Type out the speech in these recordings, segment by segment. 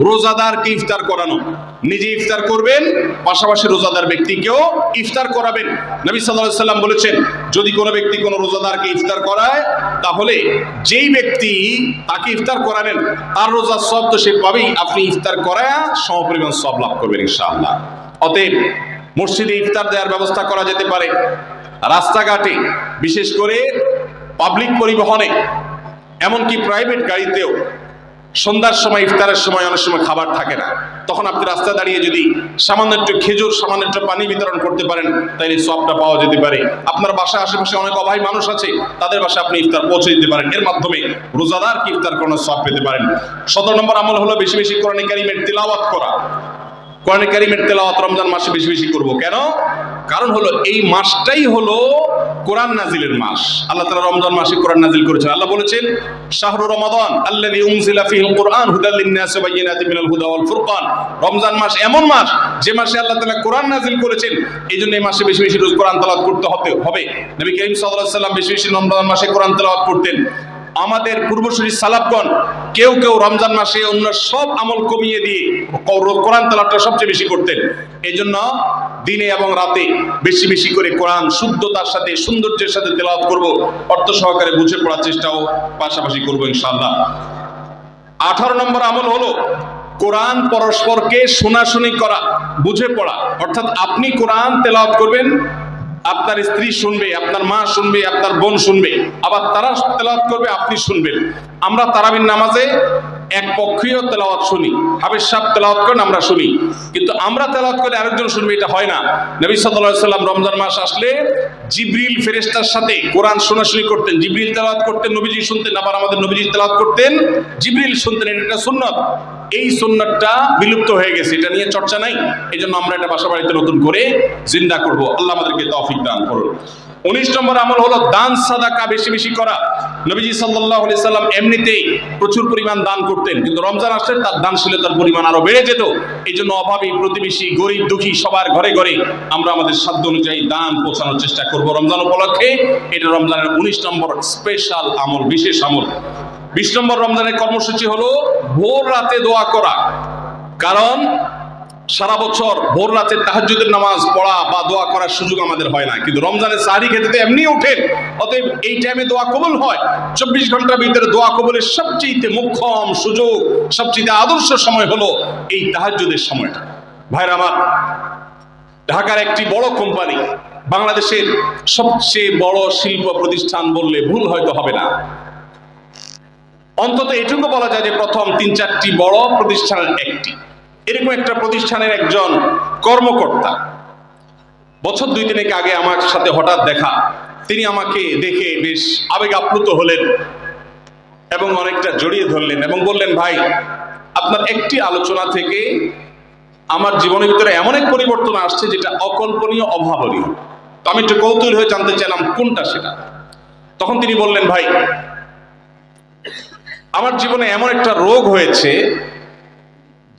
রোজাদারকে ইফতার করানো। নিজে ইফতার করবেন, পাশাপাশি রোজাদার ব্যক্তিকেও ইফতার করাবেন। নবী আলাইহি সাল্লাম বলেছেন, যদি কোনো ব্যক্তি কোনো রোজাদারকে ইফতার করায়, তাহলে যেই ব্যক্তি তাকে ইফতার করালেন তার রোজার সব তো সে পাবেই। আপনি ইফতার করায় সমপরিমাণ সব লাভ করবেন ইনশাআল্লাহ। অতএব মসজিদে ইফতার দেওয়ার ব্যবস্থা করা যেতে পারে। রাস্তাঘাটে, বিশেষ করে পাবলিক পরিবহনে, এমনকি প্রাইভেট গাড়িতেও সন্ধ্যার সময়, ইফতারের সময় অনেক সময় খাবার থাকে না। তখন আপনি রাস্তায় দাঁড়িয়ে যদি সামান্য একটু খেজুর, সামান্য একটু পানি বিতরণ করতে পারেন তাহলে সবটা পাওয়া যেতে পারে। আপনার বাসায় আশেপাশে অনেক অভাবী মানুষ আছে, তাদের বাসায় আপনি ইফতার পৌঁছে দিতে পারেন। এর মাধ্যমে রোজাদার কি ইফতার করানোর সব পেতে পারেন। সতেরো নম্বর আমল হলো বেশি বেশি কোরআন কারিমের তিলাওয়াত করা। কোরআন কারিমের তেলাওয়াত রমজান মাসে বেশি বেশি করব। কেন? কারণ হলো এই মাসটাই হলো কোরআন নাজিলের মাস। আল্লাহ তালা রমজান মাসে কোরআন নাজিল করেছেন। আল্লাহ বলেছেন, শাহরু রমাদান আল্লাহ উনজিলা ফীহিল কুরআন হুদাল লিন-নাসি ওয়া বায়িনাতিন মিনাল হুদা ওয়াল ফুরকান। রমজান মাস এমন মাস, যে মাসে আল্লাহ তাআলা কোরআন নাজিল করেছেন এই জন্য এই মাসে বেশি বেশি রোজ কোরআন তেলাওয়াত করতে হবে। হবে নবী করিম আলাইহি সাল্লাম বেশি বেশি রমজান মাসে কোরআন তেলাওয়াত করতেন। আমাদের পূর্বসূরি সালাফগণ, কেউ কেউ রমজান মাসে অন্য সব আমল কমিয়ে দিয়ে কোরআন তেলাওয়াতটা সবচেয়ে বেশি করতেন। এই জন্য দিনে এবং রাতে বেশি বেশি করে কোরআন শুদ্ধতার সাথে, সৌন্দর্যের সাথে তেলাওয়াত করব। অর্থ সহকারে বুঝে পড়ার চেষ্টাও পাশাপাশি করব ইনশাআল্লাহ। আঠারো নম্বর আমল হলো কোরআন পরস্পরকে শোনাশুনি করা, বুঝে পড়া। অর্থাৎ আপনি কোরআন তেলাওয়াত করবেন আপনার স্ত্রী শুনবে, আপনার মা শুনবে, আপনার বোন শুনবে, আবার তারা তেলাওয়াত করবে, আপনি শুনবেন। আমরা তারাবির নামাজে এক পক্ষীয় তেলাওয়াত শুনি হাবিজ সাহেব তেলাওয়াত করেন, আমরা শুনি। কিন্তু আমরা তেলাওয়াত করে আরেকজন শুনবে, এটা হয় না। নবী আলাইহি সাল্লাম রমজান মাস আসলে জিব্রিল ফেরেশতার সাথে কোরআন শোনাশুনি করতেন, জিব্রিল তেলাওয়াত করতেন, নবীজি শুনতেন, আবার আমাদের নবীজি তেলাওয়াত করতেন, জিব্রিল শুনতেন, এটা একটা সুন্নত। এই সুন্নতটা বিলুপ্ত হয়ে গেছে, এটা নিয়ে চর্চা নাই। এই জন্য আমরা এটা বাসা বাড়িতে নতুন করে জিন্দা করব। আল্লাহ আমাদেরকে তৌফিক দান করুন। উনিশ নম্বর আমল হলো দান সাদাকা বেশি বেশি করা। নবীজি আলাইহি সাল্লাম এমনিতেই প্রচুর পরিমাণ দান করতেন, কিন্তু রমজান আসলে তার দানশীলতার পরিমাণ আরও বেড়ে যেত। এই জন্য অভাবী, প্রতিবেশী, গরিব, দুঃখী সবার ঘরে ঘরে আমরা আমাদের সাধ্য অনুযায়ী দান পৌঁছানোর চেষ্টা করব রমজান উপলক্ষে। এটা রমজানের উনিশ নম্বর স্পেশাল আমল, বিশেষ আমল। বিশ নম্বর রমজানের কর্মসূচি হলো ভোর রাতে দোয়া করা। কারণ সারা বছর ভোর রাতে তাহাজ্জুদের নামাজ পড়া বা দোয়া করার সুযোগ আমাদের হয় না। কিন্তু রমজানের সাহারি খেতে এমনি ওঠেন, অতএব এই টাইমে দোয়া কবুল হয়। চব্বিশ ঘণ্টার ভিতরে দোয়া কবুলের সবচেয়ে মুখ্যম সুযোগ সবচেয়ে আদর্শ সময় হলো এই তাহাজ্জুদের সময়টা। ভাইরা আমার, ঢাকার একটি বড় কোম্পানি বাংলাদেশের সবচেয়ে বড় শিল্প প্রতিষ্ঠান বললে ভুল হয়তো হবে না। অন্তত এটুকু বলা যায় যে প্রথম তিন চারটি বড় প্রতিষ্ঠানের একটি। এরকম একটা প্রতিষ্ঠানের একজন কর্মকর্তা, বছর দুই তিনেক আগে আমার সাথে হঠাৎ দেখা। তিনি আমাকে দেখে বেশ আবেগ আপ্লুত হলেন এবং অনেকটা জড়িয়ে ধরলেন এবং বললেন, ভাই, আপনার একটি আলোচনা থেকে আমার জীবনের ভিতরে এমন এক পরিবর্তন আসছে যেটা অকল্পনীয়, অভাবনীয়। তো আমি একটু কৌতূহল হয়ে জানতে চাইলাম, কোনটা সেটা? তখন তিনি বললেন, ভাই, আমার জীবনে এমন একটা রোগ হয়েছে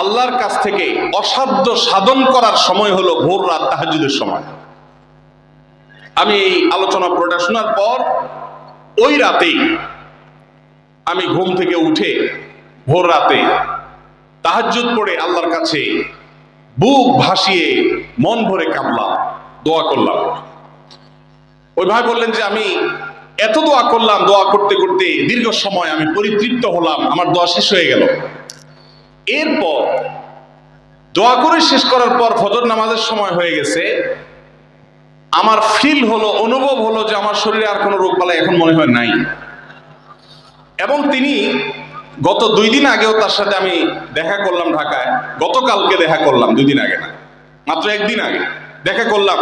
আল্লাহর কাছ থেকে অসাধ্য সাধন করার সময় হলো ভোর রাত তাহাজুদের সময়। আমি এই আলোচনা পুরোটা শোনার পর ওই রাতেই আমি ঘুম থেকে উঠে ভোর রাতে তাহাজ্জুদ পড়ে আল্লাহর কাছে বুক ভাসিয়ে মন ভরে কাঁদলাম, দোয়া করলাম। ওই ভাই বললেন যে, আমি এত দোয়া করলাম, দোয়া করতে করতে দীর্ঘ সময় আমি পরিতৃপ্ত হলাম, আমার দোয়া শেষ হয়ে গেল। এরপর দোয়া করে শেষ করার পর ফজর নামাজের সময় হয়ে গেছে। আমার ফিল হলো, অনুভব হলো যে আমার শরীরে আর কোনো রোগ এখন মনে হয় নাই। এবং তিনি গত দুই দিন আগেও তার সাথে আমি দেখা করলাম ঢাকায়। গতকালকে দেখা করলাম, দুই দিন আগে না, মাত্র একদিন আগে দেখা করলাম।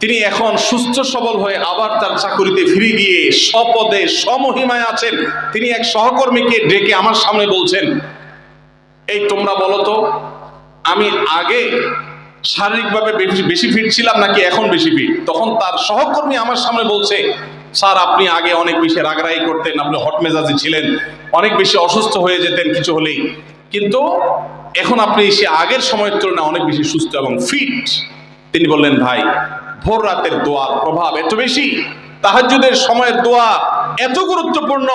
তিনি এখন সুস্থ সবল হয়ে আবার তার চাকুরিতে ফিরে গিয়ে স্বপদে সমহিমায় আছেন। তিনি এক সহকর্মীকে ডেকে আমার সামনে বলছেন এই তোমরা বলো তো, আমি আগে শারীরিকভাবে বেশি ফিট ছিলাম নাকি এখন বেশি ফিট তখন তার সহকর্মী আমার সামনে বলছে, স্যার, আপনি আগে অনেক বেশি রাগরাই করতেন, আপনি হট মেজাজি ছিলেন, অনেক বেশি অসুস্থ হয়ে যেতেন কিছু হলেই। কিন্তু এখন আপনি সে আগের সময়ের তুলনায় অনেক বেশি সুস্থ এবং ফিট তিনি বললেন, ভাই, ভোর রাতের দোয়ার প্রভাব এত বেশি তাহাজ্জুদের সময়ের দোয়া এত গুরুত্বপূর্ণ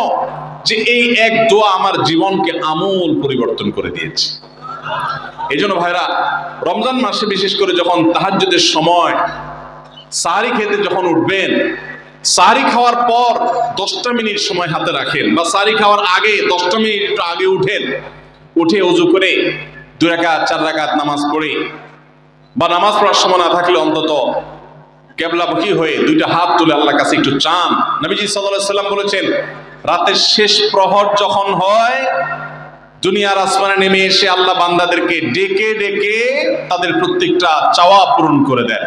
যে এই এক দোয়া আমার জীবনকে আমূল পরিবর্তন করে দিয়েছে। এই জন্য ভাইরা, রমজান মাসে বিশেষ করে যখন তাহাজ্জুদের সময় সাহারি খেতে যখন উঠবেন, সাহারি খাওয়ার পর দশটা মিনিট সময় হাতে রাখেন বা সাহারি খাওয়ার আগে দশটা মিনিট একটু আগে উঠেন, উঠে উজু করে দু রাকাত, চার রাকাত নামাজ পড়ে বা নামাজ পড়ার সময় না থাকলে অন্তত কেবলামুখী হয়ে দুইটা হাত তুলে আল্লাহর কাছে একটু চান। নবীজি সাল্লাল্লাহু সাল্লাম বলেছেন, রাতের শেষ প্রহর যখন হয়, দুনিয়ার আসমানে নেমে এসে আল্লাহ বান্দাদেরকে ডেকে ডেকে তাদের প্রত্যেকটা চাওয়া পূরণ করে দেন।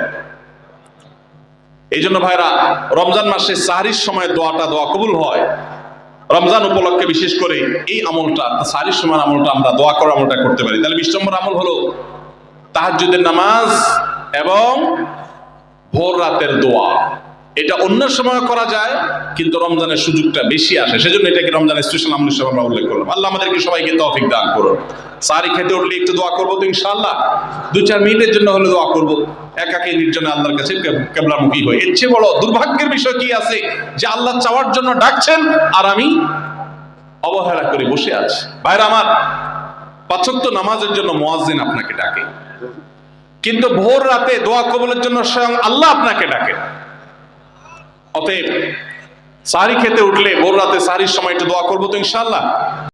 এই জন্য ভাইরা, রমজান মাসে সাহারির সময় দোয়াটা দোয়া কবুল হয়। রমজান উপলক্ষে বিশেষ করে এই আমলটা, সাহারির সময় আমলটা আমরা দোয়া করার আমলটা করতে পারি। তাহলে বিশ নম্বর আমল হলো তাহাজ্জুদের নামাজ এবং ভোর রাতের দোয়া। এটা অন্য সময় করা যায়, কিন্তু রমজানের সুযোগটা বেশি আসে। সেজন্য এটাকে রমজানের স্পেশাল হিসেবে আমরা উল্লেখ করলাম। আল্লাহ আমাদেরকে সবাইকে তৌফিক দান করুন। সারি খেতে উঠলে একটু দোয়া করব তো ইনশাআল্লাহ। দু চার মিনিটের জন্য হলে দোয়া করব। একাকে নির্জনে আল্লাহর কাছে কেবলামুখী হয়ে। এর চেয়ে বড় দুর্ভাগ্যের বিষয় কি আছে? যে আল্লাহ চাওয়ার জন্য ডাকছেন আর আমি অবহেলা করে বসে আছি। ভাইরা আমার পাঁচক্ত নামাজের জন্য মোয়াজ্জিন আপনাকে ডাকে। কিন্তু ভোর রাতে দোয়া কবলের জন্য স্বয়ং আল্লাহ আপনাকে ডাকে। অতএব, সারি খেতে উঠলে ভোর রাতে সারির সময় একটু দোয়া করব তো ইনশাআল্লাহ।